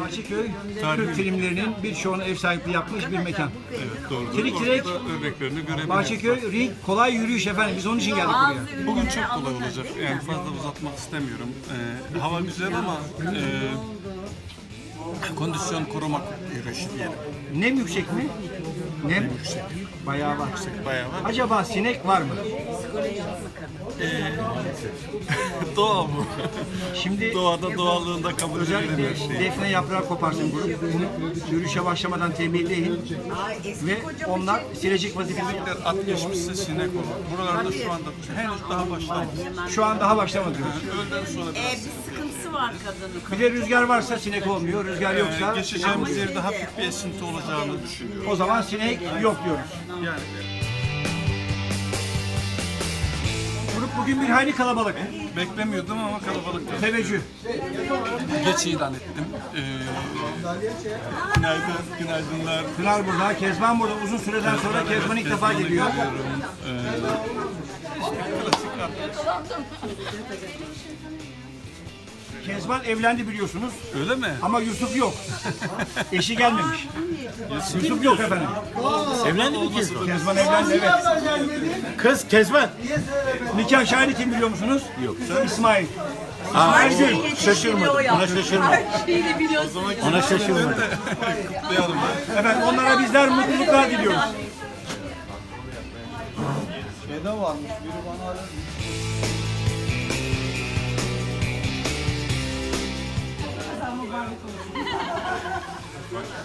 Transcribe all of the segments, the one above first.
Bahçeköy Türk filmlerinin birçoğuna ev sahipliği yapmış bir mekan. Evet doğru. Tirik tirik. örneklerini görebiliriz. Bahçeköy ring kolay yürüyüş efendim. Biz onun için geldik buraya. Bugün çok kolay olacak. Yani fazla uzatmak istemiyorum. Ee, hava güzel ama e, kondisyon korumak yürüyüşü diyelim. Nem yüksek mi? Nem yüksek. Bayağı var. Bayağı var. Acaba sinek var mı? Doğa bu. Şimdi Doğada doğallığında kabul edilen özellikle her şey. defne yaprağı koparsın grup. Bunu yürüyüşe başlamadan tembihleyin. Ve onlar silecek vazifesi. At geçmişse sinek olur. Buralarda şu anda henüz daha başlamadı. Şu an daha başlamadı. diyoruz. Öğleden sonra Ee, bir sıkıntısı var kadının. Bir de rüzgar varsa sinek olmuyor. Rüzgar yoksa Ee, geçeceğimiz yerde hafif bir esinti olacağını düşünüyorum. o zaman sinek yok diyoruz. Yani bugün bir hayli kalabalık. beklemiyordum ama kalabalık. Teveccüh. Geç ilan ettim. Ee, günaydın, günaydınlar. Pınar burada, Kezban burada. Uzun süreden sonra Kezban ilk defa geliyor. Ee, işte klasik artık. Kezban evlendi biliyorsunuz Öyle mi? ama Yusuf yok. Eşi gelmemiş. Yusuf yok efendim. Evlendi mi Kezban? Kezban evlendi evet. Kız Kezban. Nikah şahidi kim biliyor musunuz? Yok. İsmail. İsmail Gül. Şaşırmadım. Ona şaşırmadım. Her şeyi biliyorsun. Ona şaşırmadım. Efendim onlara bizler mutluluklar diliyoruz.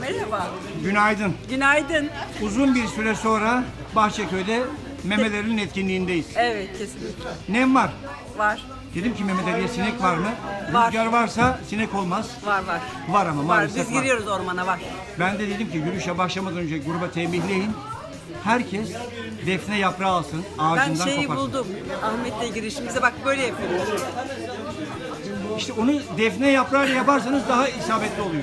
Merhaba. Günaydın. Günaydın. Uzun bir süre sonra Bahçeköy'de Memeler'in etkinliğindeyiz. Evet kesinlikle. Nem var. Var. Dedim ki Mehmet Ali'ye sinek var mı? Var. Rüzgar varsa sinek olmaz. Var var. Var ama Var. maalesef Biz var. giriyoruz ormana var. Ben de dedim ki yürüyüşe başlamadan önce gruba tembihleyin. Herkes defne yaprağı alsın, Ben ağacından şeyi koparsın. buldum. Ahmet'le girişimize bak böyle yapıyoruz. İşte onu defne yaprağıyla yaparsanız daha isabetli oluyor.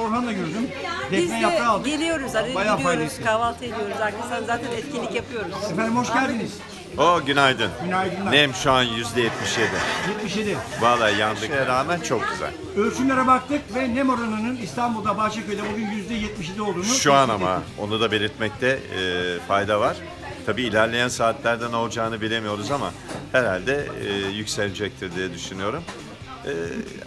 Orhan'la gördüm. Biz Defne de yaprağı aldık. geliyoruz, araya Bayağı gidiyoruz, faydası. kahvaltı ediyoruz. Arkasından zaten etkinlik yapıyoruz. Efendim hoş geldiniz. O günaydın. Günaydınlar. Nem şu an yüzde 77. 77. Vallahi yandık. Şeye rağmen çok güzel. Ölçümlere baktık ve nem oranının İstanbul'da Bahçeköy'de bugün %77 olduğunu Şu an tespit ama ettik. onu da belirtmekte e, fayda var. Tabii ilerleyen saatlerde ne olacağını bilemiyoruz ama herhalde e, yükselecektir diye düşünüyorum. E,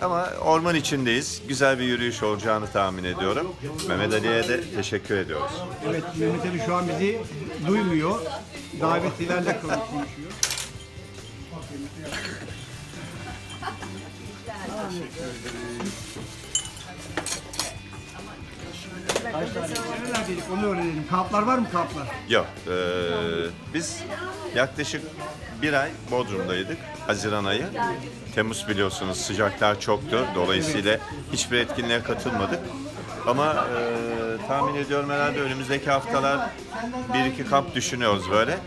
ama orman içindeyiz. Güzel bir yürüyüş olacağını tahmin ediyorum. Mehmet Ali'ye de teşekkür ediyoruz. Evet Mehmet Ali şu an bizi duymuyor. Davetlilerle konuşuyor. Neredeydik onu öğrenelim. Kamplar var mı kamplar? Yok. e, biz yaklaşık bir ay Bodrum'daydık. Haziran ayı. Temmuz biliyorsunuz sıcaklar çoktu. Dolayısıyla hiçbir etkinliğe katılmadık. Ama e, tahmin ediyorum herhalde önümüzdeki haftalar bir iki kamp düşünüyoruz böyle.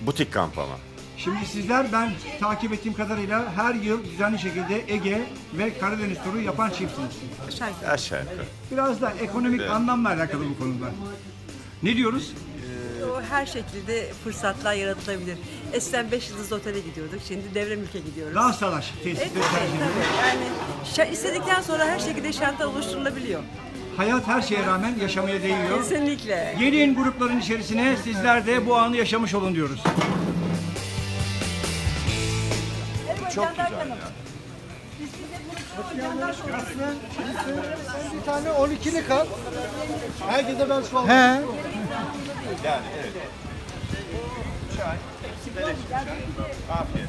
Butik kamp ama. Şimdi sizler ben takip ettiğim kadarıyla her yıl düzenli şekilde Ege ve Karadeniz turu yapan çiftsiniz. Aşağı yukarı. Biraz da ekonomik anlamla alakalı bu konular. Ne diyoruz? O her şekilde fırsatlar yaratılabilir. Eskiden 5 yıldız otele gidiyorduk. Şimdi devre mülke gidiyoruz. Daha salaş Evet, tesisleri tabii, tercih ediyoruz. tabii. Yani şa- istedikten sonra her şekilde şartlar oluşturulabiliyor. Hayat her şeye rağmen yaşamaya değiyor. Kesinlikle. Gelin grupların içerisine sizler de bu anı yaşamış olun diyoruz. Çok güzel ya. Sen bir tane 12'li kal. Herkese ben su alayım. He. Yani evet. Çay. Hepsi. Afiyet.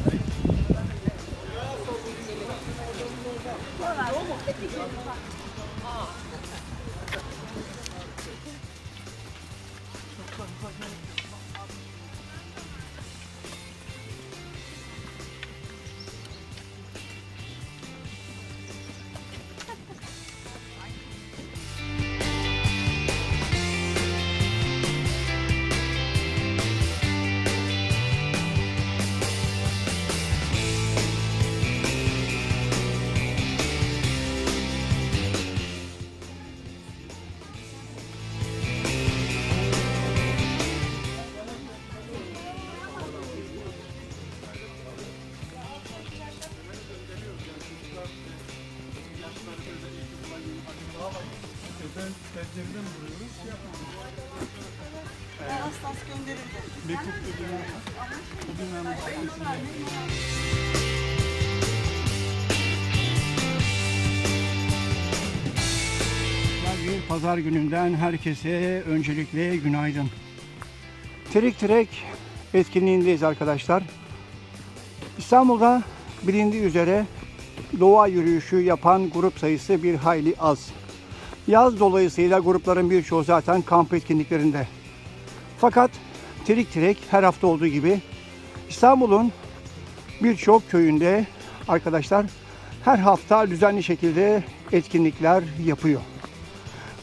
Bir pazar gününden herkese öncelikle günaydın. Trik Trek etkinliğindeyiz arkadaşlar. İstanbul'da bilindiği üzere doğa yürüyüşü yapan grup sayısı bir hayli az. Yaz dolayısıyla grupların birçoğu zaten kamp etkinliklerinde. Fakat Trik Trek her hafta olduğu gibi İstanbul'un birçok köyünde arkadaşlar her hafta düzenli şekilde etkinlikler yapıyor.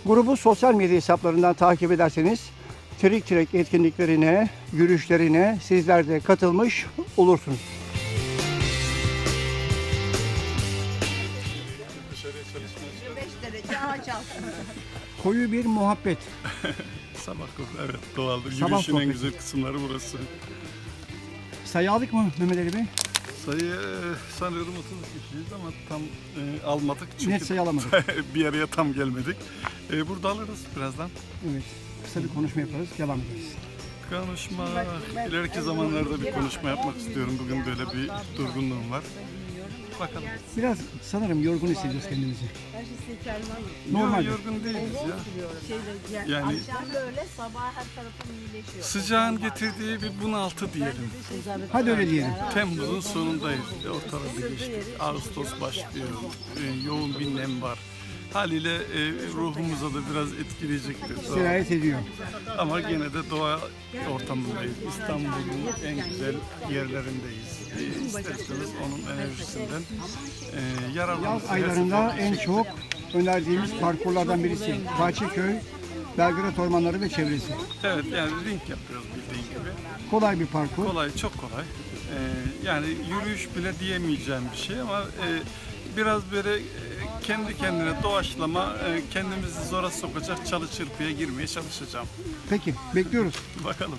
Grubu sosyal medya hesaplarından takip ederseniz Trik Trek etkinliklerine, yürüyüşlerine sizler de katılmış olursunuz. Koyu bir muhabbet. Sabah koku, evet doğaldır. Sabah Yürüyüşün en sohbeti. güzel kısımları burası. Sayı aldık mı Mehmet Ali Bey? Sayı e, sanıyorum 30 kişiyiz ama tam e, almadık çünkü Net sayı alamadık. bir araya tam gelmedik. E, burada alırız birazdan. Evet. Kısa bir konuşma yaparız, devam ederiz. Konuşma, ileriki zamanlarda bir konuşma yapmak istiyorum. Bugün böyle bir durgunluğum var. Bakalım. Biraz sanırım yorgun hissediyoruz kendimizi. Normal. Normal. yorgun değiliz ya. Yani böyle sabah her tarafım iyileşiyor. sıcağın getirdiği bir bunaltı diyelim. Hadi öyle diyelim. Temmuz'un sonundayız. Ortalarda geçtik. Ağustos başlıyor. E, yoğun bir nem var. Haliyle e, ruhumuza da biraz etkileyecektir. Sirayet ediyor. Ama gene de doğa ortamındayız. İstanbul'un en güzel yerlerindeyiz. E, isterseniz onun enerjisinden e, yararlanmak. Yaz aylarında en çok önerdiğimiz parkurlardan birisi. Bahçeköy, Belgrad Ormanları ve çevresi. Evet yani ring yapıyoruz bildiğin gibi. Kolay bir parkur. Kolay, çok kolay. E, yani yürüyüş bile diyemeyeceğim bir şey ama e, biraz böyle e, kendi kendine doğaçlama, e, kendimizi zora sokacak çalı çırpıya girmeye çalışacağım. Peki, bekliyoruz. Bakalım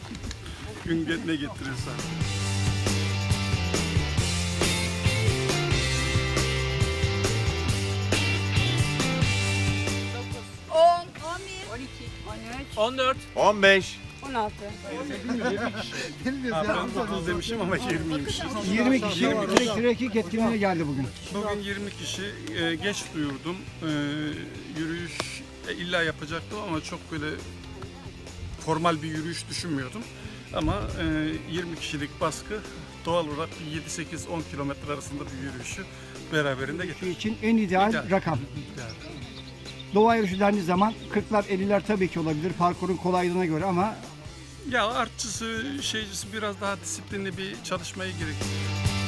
gün ne getirirse. On, on bir, on iki, on üç, 15. on altı. Ha, ben 30 demişim ama 20'ymişiz. 20 kişi Trek Trekik etkinliğine geldi bugün. Bugün 20 kişi e, geç duyurdum. E, yürüyüş e, illa yapacaktım ama çok böyle formal bir yürüyüş düşünmüyordum. Ama e, 20 kişilik baskı doğal olarak 7-8-10 kilometre arasında bir yürüyüşü beraberinde getirdi. için en ideal İdeal. rakam. Yani. Doğa yürüyüşü dendiği zaman 40'lar 50'ler tabii ki olabilir parkurun kolaylığına göre ama Ya artçısı, şeycisi biraz daha disiplinli bir çalışmayı gerektiriyor.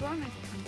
Görmedik mi?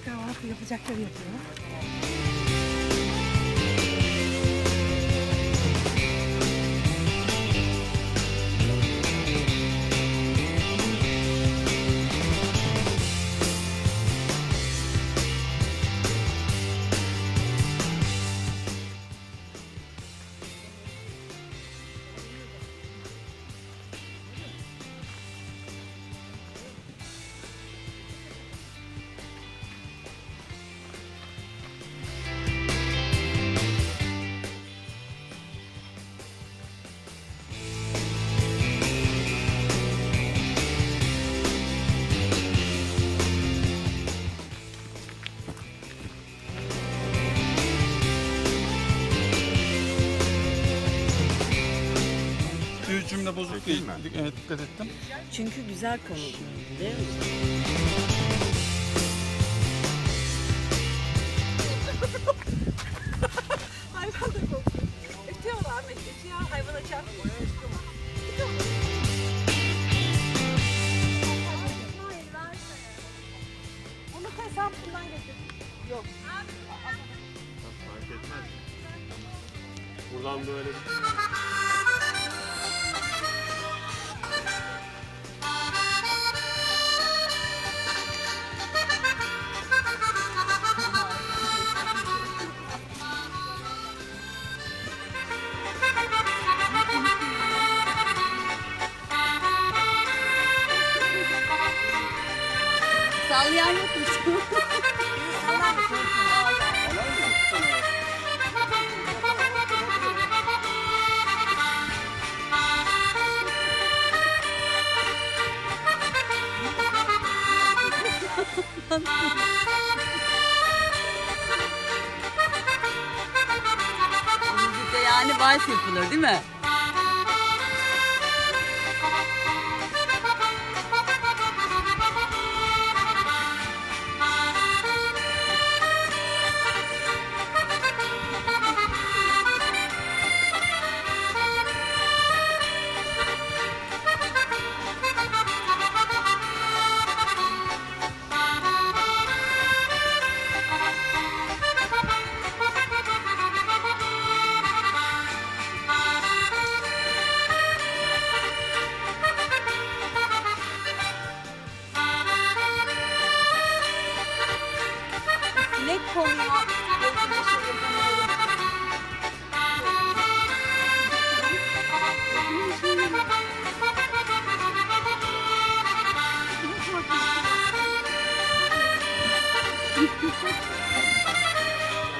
İşte kahvaltı yapacakları yapıyor. Bir cümle bozuk değil. Evet, dikkat ettim. Çünkü güzel konu. Değil mi? Müzikte yani vals yapılır değil mi?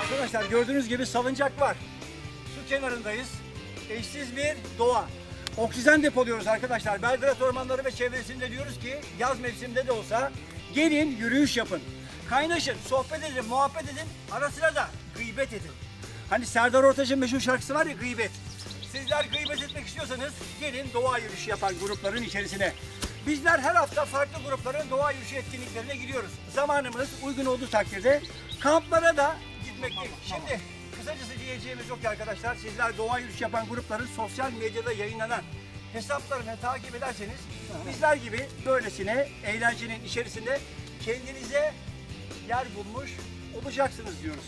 Arkadaşlar gördüğünüz gibi salıncak var. Su kenarındayız. Eşsiz bir doğa. Oksijen depoluyoruz arkadaşlar. Belgrad ormanları ve çevresinde diyoruz ki yaz mevsiminde de olsa gelin yürüyüş yapın. Kaynaşın, sohbet edin, muhabbet edin. Ara sıra da gıybet edin. Hani Serdar Ortaç'ın meşhur şarkısı var ya gıybet. Sizler gıybet etmek istiyorsanız gelin doğa yürüyüşü yapan grupların içerisine. Bizler her hafta farklı grupların doğa yürüyüşü etkinliklerine gidiyoruz. Zamanımız uygun olduğu takdirde kamplara da gitmekteyiz. Şimdi kısacası diyeceğimiz yok ki arkadaşlar. Sizler doğa yürüyüşü yapan grupların sosyal medyada yayınlanan hesaplarını takip ederseniz bizler gibi böylesine eğlencenin içerisinde kendinize yer bulmuş olacaksınız diyoruz.